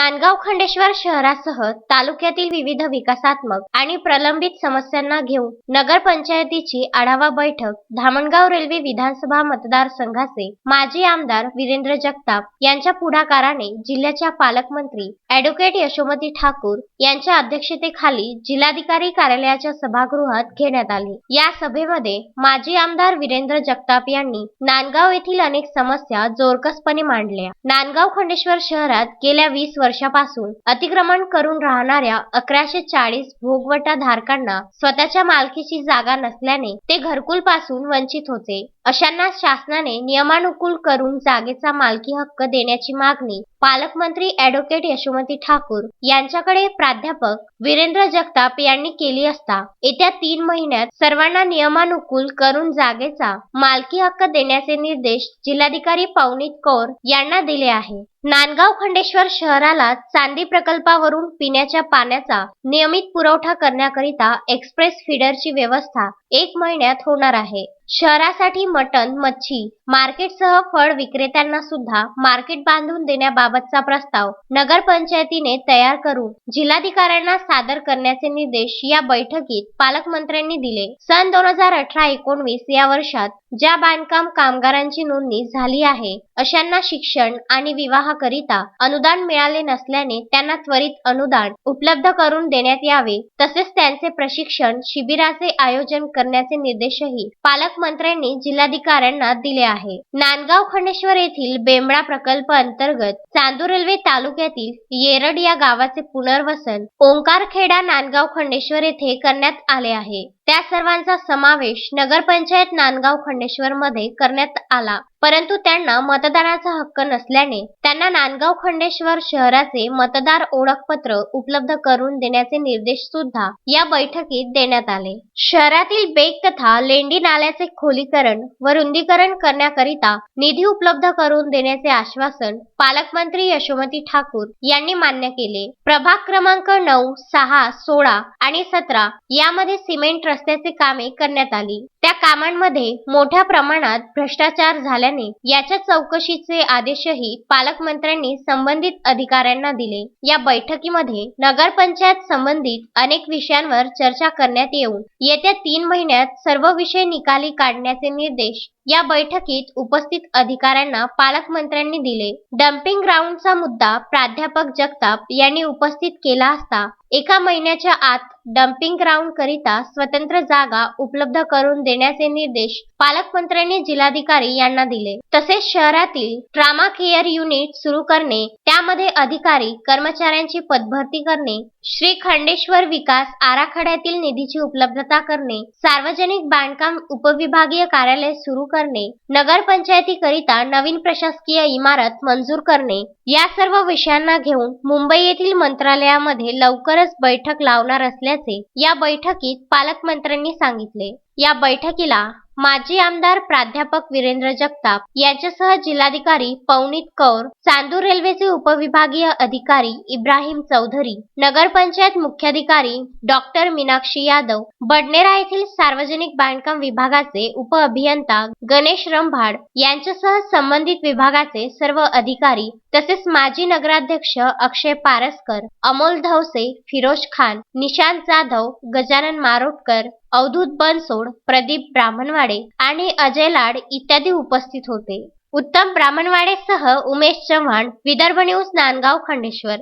नांदगाव खंडेश्वर शहरासह तालुक्यातील विविध विकासात्मक आणि प्रलंबित समस्यांना घेऊन नगरपंचायतीची आढावा बैठक धामणगाव रेल्वे विधानसभा मतदारसंघाचे माजी आमदार वीरेंद्र जगताप यांच्या पुढाकाराने जिल्ह्याच्या पालकमंत्री अॅडव्होकेट यशोमती ठाकूर यांच्या अध्यक्षतेखाली जिल्हाधिकारी कार्यालयाच्या सभागृहात घेण्यात आली. या सभेमध्ये माजी आमदार वीरेंद्र जगताप यांनी नांदगाव येथील अनेक समस्या जोरकसपणे मांडल्या. नांदगाव खंडेश्वर शहरात गेल्या वीस वर्षापासून अतिक्रमण करून राहणाऱ्या अकराशे चाळीस भोगवटा धारकांना स्वतःच्या मालकीची जागा नसल्याने ते घरकुलपासून वंचित होते. अशांना शासनाने नियमानुकूल करून जागेचा मालकी हक्क देण्याची मागणी पालकमंत्री अॅडव्होकेट यशोमती ठाकूर यांच्याकडे प्राध्यापक वीरेंद्र जगताप यांनी केली असता येत्या तीन महिन्यात सर्वांना नियमानुकूल करून जागेचा मालकी हक्क देण्याचे निर्देश जिल्हाधिकारी पवनीत कौर यांना दिले आहे. नांदगाव खंडेश्वर शहराला चांदी प्रकल्पावरून पिण्याच्या पाण्याचा नियमित पुरवठा करण्याकरिता एक्सप्रेस फीडरची व्यवस्था एक महिन्यात होणार आहे. शहरासाठी मटण मच्छी मार्केटसह फळ विक्रेत्यांना सुद्धा मार्केट बांधून देण्याबाबतचा प्रस्ताव नगरपंचायतीने तयार करून जिल्हाधिकाऱ्यांना सादर करण्याचे निर्देश या बैठकीत पालकमंत्र्यांनी दिले. सन दोन हजार अठरा एकोणवीस या वर्षात ज्या बांधकाम कामगारांची नोंदणी झाली आहे अशांना शिक्षण आणि विवाहाकरिता अनुदान मिळाले नसल्याने त्यांना त्वरित अनुदान उपलब्ध करून देण्यात यावे. तसेच त्यांचे प्रशिक्षण शिबिराचे आयोजन करण्याचे निर्देशही पालक पालकमंत्र्यांनी जिल्हाधिकाऱ्यांना दिले आहे. नांदगाव खंडेश्वर येथील बेंबळा प्रकल्प अंतर्गत चांदूर रेल्वे तालुक्यातील येरड या गावाचे पुनर्वसन ओंकारखेडा नांदगाव खंडेश्वर येथे करण्यात आले आहे. त्या सर्वांचा समावेश नगरपंचायत नांदगाव खंडेश्वर मध्ये करण्यात आला. परंतु त्यांना मतदानाचा हक्क नसल्याने त्यांना नांदगाव खंडेश्वर शहराचे मतदार ओळखपत्र उपलब्ध करून देण्याचे निर्देश सुद्धा या बैठकीत देण्यात आले. शहरातील बेक तथा लेंडी नाल्याचे खोलीकरण व रुंदीकरण करण्याकरिता निधी उपलब्ध करून देण्याचे आश्वासन पालकमंत्री यशोमती ठाकूर यांनी मान्य केले. प्रभाग क्रमांक नऊ सहा सोळा आणि सतरा यामध्ये सिमेंट रस्त्याचे कामे करण्यात आली. त्या कामांमध्ये मोठ्या प्रमाणात भ्रष्टाचार झाल्याने याच्या चौकशीचे आदेशही पालकमंत्र्यांनी संबंधित अधिकाऱ्यांना दिले. या बैठकीमध्ये नगरपंचायत संबंधित अनेक विषयांवर चर्चा करण्यात येऊन येत्या तीन महिन्यात सर्व विषय निकाली काढण्याचे निर्देश या बैठकीत उपस्थित अधिकाऱ्यांना पालकमंत्र्यांनी दिले. डम्पिंग ग्राउंडचा मुद्दा प्राध्यापक जगताप यांनी उपस्थित केला असता एका महिन्याच्या आत डम्पिंग ग्राउंड करिता स्वतंत्र जागा उपलब्ध करून देण्याचे निर्देश पालकमंत्र्यांनी जिल्हाधिकारी यांना दिले. तसेच शहरातील ट्रामा केअर युनिट सुरू करणे त्यामध्ये अधिकारी कर्मचाऱ्यांची पदभरती करणे श्री खंडेश्वर विकास आराखड्यातील निधीची उपलब्धता करणे सार्वजनिक बांधकाम उपविभागीय कार्यालय सुरू करणे नगरपंचायतीकरिता नवीन प्रशासकीय इमारत मंजूर करणे या सर्व विषयांना घेऊन मुंबई येथील मंत्रालयामध्ये लवकरच बैठक लावणार असल्याचे या बैठकीत पालकमंत्र्यांनी सांगितले. या बैठकीला माजी आमदार प्राध्यापक वीरेंद्र जगताप यांच्यासह जिल्हाधिकारी पवनीत कौर चांदूर रेल्वेचे उपविभागीय अधिकारी इब्राहिम चौधरी नगरपंचायत मुख्याधिकारी डॉक्टर मीनाक्षी यादव बडनेरा येथील सार्वजनिक बांधकाम विभागाचे उप अभियंता गणेश रंभाड यांच्यासह संबंधित विभागाचे सर्व अधिकारी तसेच माजी नगराध्यक्ष अक्षय पारसकर अमोल धवसे फिरोज खान निशांत जाधव गजानन मारोटकर अवधूत बनसोड प्रदीप ब्राह्मणवाडे आणि अजय लाड इत्यादी उपस्थित होते. उत्तम ब्राह्मणवाडेसह उमेश चव्हाण विदर्भ न्यूज नांदगाव खंडेश्वर.